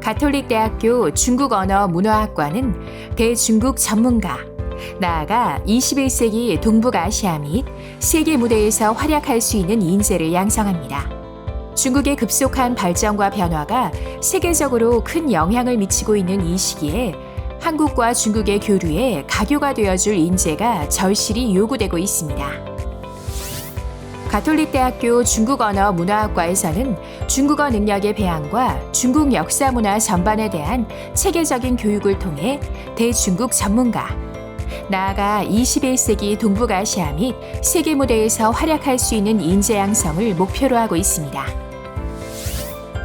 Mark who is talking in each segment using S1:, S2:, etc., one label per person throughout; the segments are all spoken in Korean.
S1: 가톨릭 대학교 중국 언어 문화학과는 대중국 전문가, 나아가 21세기 동북아시아 및 세계 무대에서 활약할 수 있는 인재를 양성합니다. 중국의 급속한 발전과 변화가 세계적으로 큰 영향을 미치고 있는 이 시기에 한국과 중국의 교류에 가교가 되어줄 인재가 절실히 요구되고 있습니다. 가톨릭 대학교 중국 언어 문화학과에서는 중국어 능력의 배양과 중국 역사 문화 전반에 대한 체계적인 교육을 통해 대중국 전문가, 나아가 21세기 동북아시아 및 세계 무대에서 활약할 수 있는 인재 양성을 목표로 하고 있습니다.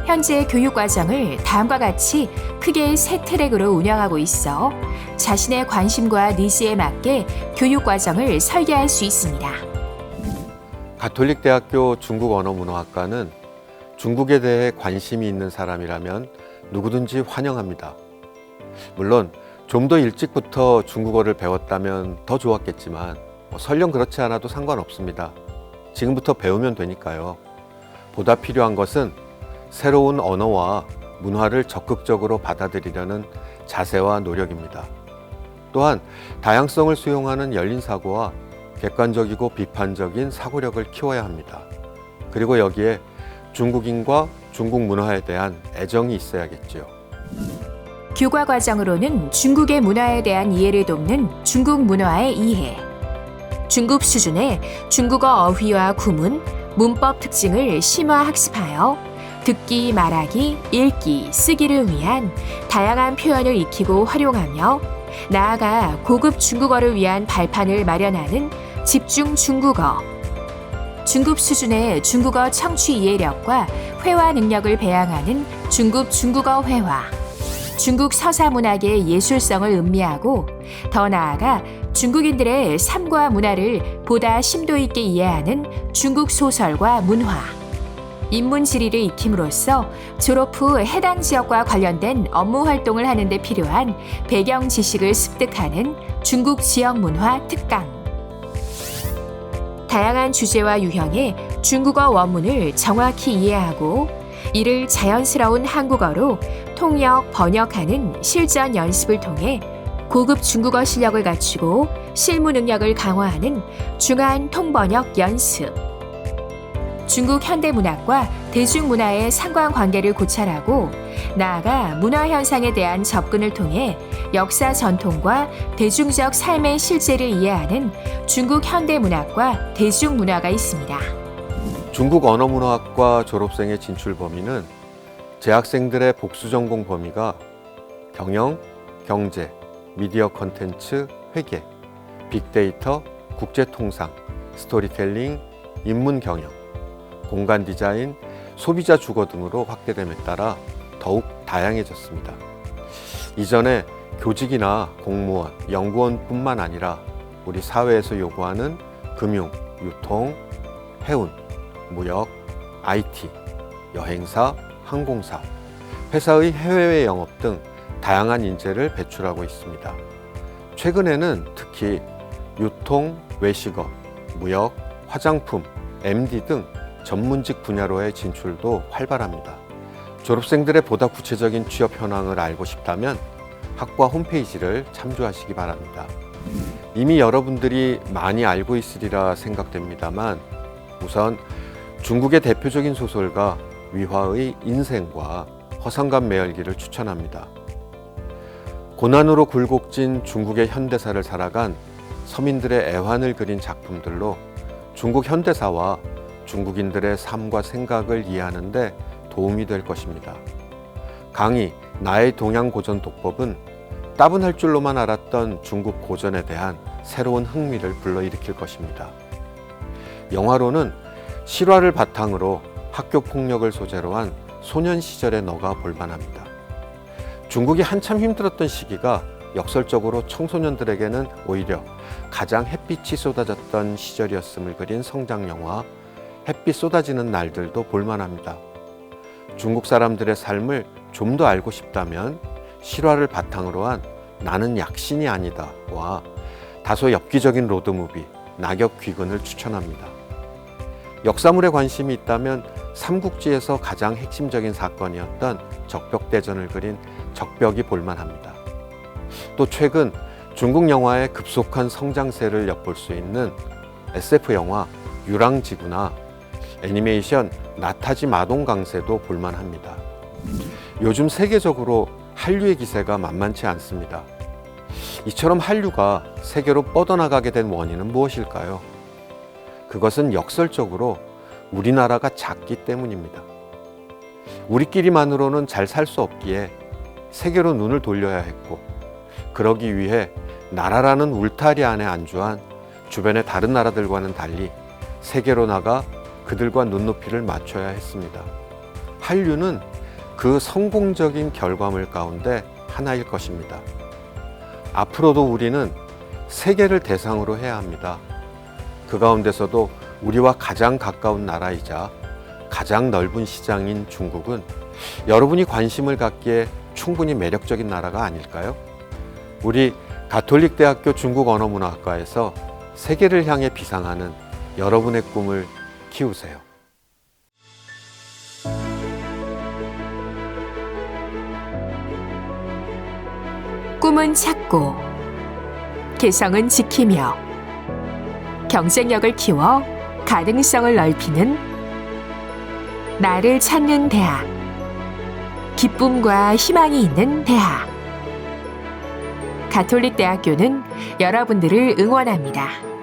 S1: 현재 교육 과정을 다음과 같이 크게 세 트랙으로 운영하고 있어 자신의 관심과 니즈에 맞게 교육 과정을 설계할 수 있습니다.
S2: 가톨릭 대학교 중국 언어 문화학과는 중국에 대해 관심이 있는 사람이라면 누구든지 환영합니다. 물론 좀 더 일찍부터 중국어를 배웠다면 더 좋았겠지만 뭐 설령 그렇지 않아도 상관없습니다. 지금부터 배우면 되니까요. 보다 필요한 것은 새로운 언어와 문화를 적극적으로 받아들이려는 자세와 노력입니다. 또한 다양성을 수용하는 열린 사고와 객관적이고 비판적인 사고력을 키워야 합니다. 그리고 여기에 중국인과 중국 문화에 대한 애정이 있어야겠지요.
S1: 교과 과정으로는 중국의 문화에 대한 이해를 돕는 중국 문화의 이해, 중급 수준의 중국어 어휘와 구문, 문법 특징을 심화 학습하여 듣기, 말하기, 읽기, 쓰기를 위한 다양한 표현을 익히고 활용하며 나아가 고급 중국어를 위한 발판을 마련하는 집중 중국어, 중급 수준의 중국어 청취 이해력과 회화 능력을 배양하는 중급 중국어 회화, 중국 서사 문학의 예술성을 음미하고 더 나아가 중국인들의 삶과 문화를 보다 심도 있게 이해하는 중국 소설과 문화, 인문 지리를 익힘으로써 졸업 후 해당 지역과 관련된 업무 활동을 하는 데 필요한 배경 지식을 습득하는 중국 지역 문화 특강. 다양한 주제와 유형의 중국어 원문을 정확히 이해하고 이를 자연스러운 한국어로 통역, 번역하는 실전 연습을 통해 고급 중국어 실력을 갖추고 실무 능력을 강화하는 중한 통번역 연습. 중국 현대 문학과 대중문화의 상관관계를 고찰하고 나아가 문화 현상에 대한 접근을 통해 역사 전통과 대중적 삶의 실제를 이해하는 중국 현대 문학과 대중문화가 있습니다.
S2: 중국 언어문화학과 졸업생의 진출 범위는 재학생들의 복수 전공 범위가 경영, 경제, 미디어 컨텐츠, 회계, 빅데이터, 국제통상, 스토리텔링, 인문 경영, 공간 디자인, 소비자 주거 등으로 확대됨에 따라 더욱 다양해졌습니다. 이전에 교직이나 공무원, 연구원뿐만 아니라 우리 사회에서 요구하는 금융, 유통, 해운, 무역, IT, 여행사, 항공사, 회사의 해외 영업 등 다양한 인재를 배출하고 있습니다. 최근에는 특히 유통, 외식업, 무역, 화장품, MD 등 전문직 분야로의 진출도 활발합니다. 졸업생들의 보다 구체적인 취업 현황을 알고 싶다면 학과 홈페이지를 참조하시기 바랍니다. 이미 여러분들이 많이 알고 있으리라 생각됩니다만 우선 중국의 대표적인 소설가 위화의 인생과 허상감 매열기를 추천합니다. 고난으로 굴곡진 중국의 현대사를 살아간 서민들의 애환을 그린 작품들로 중국 현대사와 중국인들의 삶과 생각을 이해하는데 도움이 될 것입니다. 강의 나의 동양 고전 독법은 따분할 줄로만 알았던 중국 고전에 대한 새로운 흥미를 불러일으킬 것입니다. 영화로는 실화를 바탕으로 학교 폭력을 소재로 한 소년 시절의 너가 볼만합니다. 중국이 한참 힘들었던 시기가 역설적으로 청소년들에게는 오히려 가장 햇빛이 쏟아졌던 시절이었음을 그린 성장 영화 햇빛 쏟아지는 날들도 볼만합니다. 중국 사람들의 삶을 좀 더 알고 싶다면 실화를 바탕으로 한 나는 약신이 아니다와 다소 엽기적인 로드무비 낙엽 귀근을 추천합니다. 역사물에 관심이 있다면 삼국지에서 가장 핵심적인 사건이었던 적벽대전을 그린 적벽이 볼만합니다. 또 최근 중국 영화의 급속한 성장세를 엿볼 수 있는 SF 영화 유랑지구나 애니메이션 나타지 마동 강세도 볼만합니다. 요즘 세계적으로 한류의 기세가 만만치 않습니다. 이처럼 한류가 세계로 뻗어나가게 된 원인은 무엇일까요? 그것은 역설적으로 우리나라가 작기 때문입니다. 우리끼리만으로는 잘 살 수 없기에 세계로 눈을 돌려야 했고, 그러기 위해 나라라는 울타리 안에 안주한 주변의 다른 나라들과는 달리 세계로 나가 그들과 눈높이를 맞춰야 했습니다. 한류는 그 성공적인 결과물 가운데 하나일 것입니다. 앞으로도 우리는 세계를 대상으로 해야 합니다. 그 가운데서도 우리와 가장 가까운 나라이자 가장 넓은 시장인 중국은 여러분이 관심을 갖기에 충분히 매력적인 나라가 아닐까요? 우리 가톨릭대학교 중국 언어문화학과에서 세계를 향해 비상하는 여러분의 꿈을 키우세요.
S1: 꿈은 찾고 개성은 지키며 경쟁력을 키워 가능성을 넓히는 나를 찾는 대학 기쁨과 희망이 있는 대학 가톨릭 대학교는 여러분들을 응원합니다.